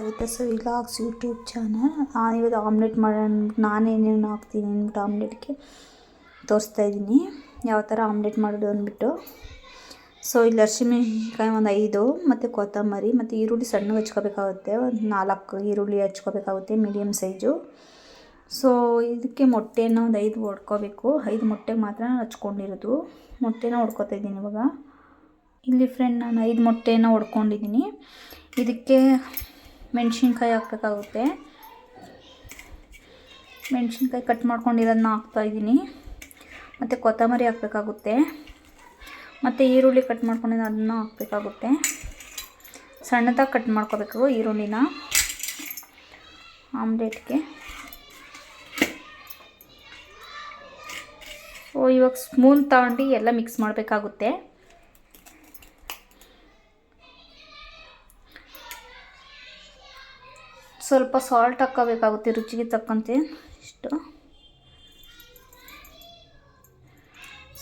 Savita Savi vlogs YouTube channel ನಾನಿವತ್ತು omelette ಮಾಡೋಣ ನಾನೇನೇನು ಹಾಕ್ತೀನಿ ಅಂದ್ಬಿಟ್ಟು ಆಮ್ಲೆಟ್ಗೆ ತೋರಿಸ್ತಾ ಇದ್ದೀನಿ. ಯಾವ ಥರ ಆಮ್ಲೆಟ್ ಮಾಡೋದು ಅಂದ್ಬಿಟ್ಟು. ಸೊ ಇಲ್ಲಿ ಹಸಿಮೆಣ್ಸಿನ್ಕಾಯಿ ಒಂದು ಐದು, ಮತ್ತು ಕೊತ್ತಂಬರಿ, ಮತ್ತು ಈರುಳ್ಳಿ ಸಣ್ಣಗೆ ಹಚ್ಕೋಬೇಕಾಗುತ್ತೆ. ಒಂದು ನಾಲ್ಕು ಈರುಳ್ಳಿ ಹಚ್ಕೋಬೇಕಾಗುತ್ತೆ ಮೀಡಿಯಮ್ ಸೈಜು ಸೊ ಇದಕ್ಕೆ ಮೊಟ್ಟೆನ ಒಂದು ಐದು ಹೊಡ್ಕೋಬೇಕು ಐದು ಮೊಟ್ಟೆಗೆ ಮಾತ್ರ ನಾನು ಹಚ್ಕೊಂಡಿರೋದು. ಮೊಟ್ಟೆನ ಹೊಡ್ಕೋತಾ ಇದ್ದೀನಿ ಇವಾಗ. ಇಲ್ಲಿ ಫ್ರೆಂಡ್ ನಾನು ಐದು ಮೊಟ್ಟೆನ ಹೊಡ್ಕೊಂಡಿದ್ದೀನಿ ಇದಕ್ಕೆ ಮೆಣಸಿನ್ಕಾಯಿ ಹಾಕಬೇಕಾಗುತ್ತೆ. ಮೆಣಸಿನ್ಕಾಯಿ ಕಟ್ ಮಾಡ್ಕೊಂಡಿರೋದನ್ನ ಹಾಕ್ತಾಯಿದ್ದೀನಿ ಮತ್ತು ಕೊತ್ತಂಬರಿ ಹಾಕಬೇಕಾಗುತ್ತೆ. ಮತ್ತು ಈರುಳ್ಳಿ ಕಟ್ ಮಾಡ್ಕೊಂಡಿರೋ ಅದನ್ನ ಹಾಕಬೇಕಾಗುತ್ತೆ. ಸಣ್ಣದಾಗಿ ಕಟ್ ಮಾಡ್ಕೋಬೇಕು ಈರುಳ್ಳಿನ. ಆಮ್ಲೆಟ್ಗೆ. ಓ, ಇವಾಗ ಸ್ಮೂನ್ ತಗೊಂಡು ಎಲ್ಲ ಮಿಕ್ಸ್ ಮಾಡಬೇಕಾಗುತ್ತೆ. ಸ್ವಲ್ಪ ಸಾಲ್ಟ್ ಹಾಕ್ಕೋಬೇಕಾಗುತ್ತೆ ರುಚಿಗೆ ತಕ್ಕಂತೆ. ಇಷ್ಟು.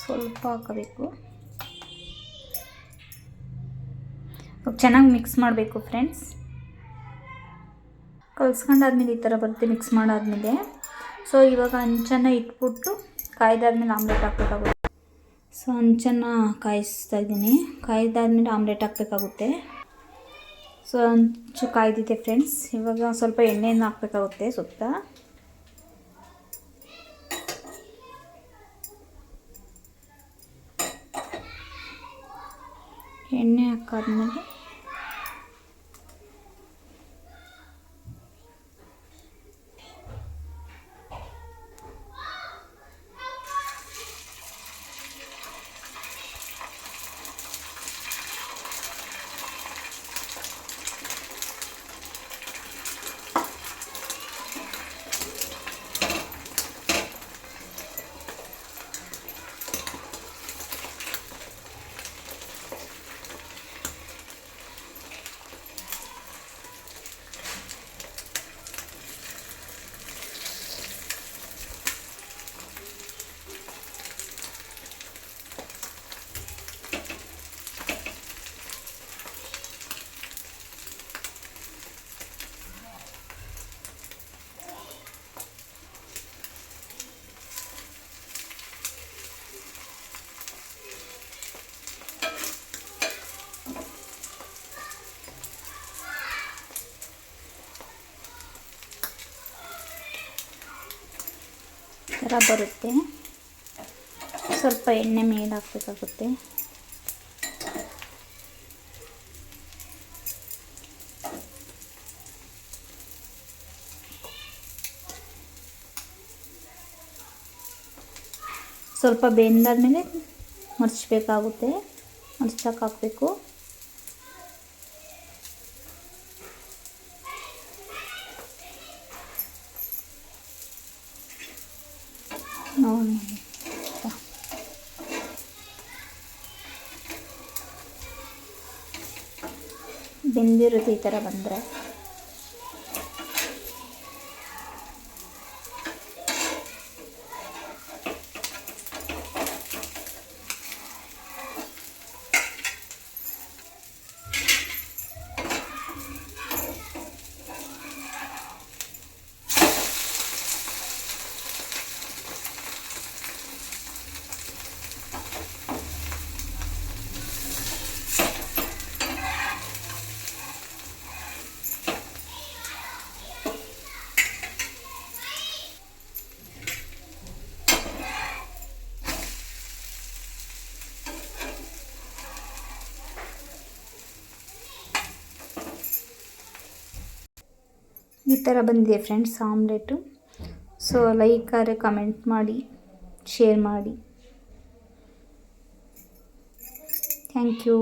ಸ್ವಲ್ಪ ಹಾಕಬೇಕು. ಚೆನ್ನಾಗಿ ಮಿಕ್ಸ್ ಮಾಡಬೇಕು ಫ್ರೆಂಡ್ಸ್ ಕಲ್ಸ್ಕೊಂಡಾದ್ಮೇಲೆ ಈ ಥರ ಬರುತ್ತೆ ಮಿಕ್ಸ್ ಮಾಡಾದ್ಮೇಲೆ. ಸೊ ಇವಾಗ ಹಂಚನ್ನು ಇಟ್ಬಿಟ್ಟು ಕಾಯ್ದಾದ್ಮೇಲೆ ಆಮ್ಲೆಟ್ ಹಾಕ್ಬೇಕಾಗುತ್ತೆ. ಸೊ ಹಂಚನ್ನು ಕಾಯಿಸ್ತಾ ಇದ್ದೀನಿ. ಕಾಯ್ದಾದ್ಮೇಲೆ ಆಮ್ಲೆಟ್ ಹಾಕಬೇಕಾಗುತ್ತೆ. ಸೊ ಹಂಚು ಕಾಯ್ದಿದೆ ಫ್ರೆಂಡ್ಸ್. ಇವಾಗ ಸ್ವಲ್ಪ ಎಣ್ಣೆಯನ್ನು ಹಾಕಬೇಕಾಗುತ್ತೆ ಸುತ್ತ. ಎಣ್ಣೆ ಹಾಕಾದ್ಮೇಲೆ ಥರ ಬರುತ್ತೆ. ಸ್ವಲ್ಪ ಎಣ್ಣೆ ಮೇಲೆ ಹಾಕಬೇಕಾಗುತ್ತೆ. ಸ್ವಲ್ಪ ಬೆಂದಾದ್ಮೇಲೆ ಮರ್ಚಬೇಕಾಗುತ್ತೆ. ಮರ್ಚಕ್ಕೆ ಹಾಕಬೇಕು. ಬೆಂದಿರೋದು ಈ ಥರ ಬಂದರೆ? ಈ ಥರ ಬಂದಿದೆ ಫ್ರೆಂಡ್ಸ್ ಆಮ್ಲೆಟು. ಸೊ ಲೈಕ್ ಆದರೆ ಕಮೆಂಟ್ ಮಾಡಿ ಶೇರ್ ಮಾಡಿ. Thank you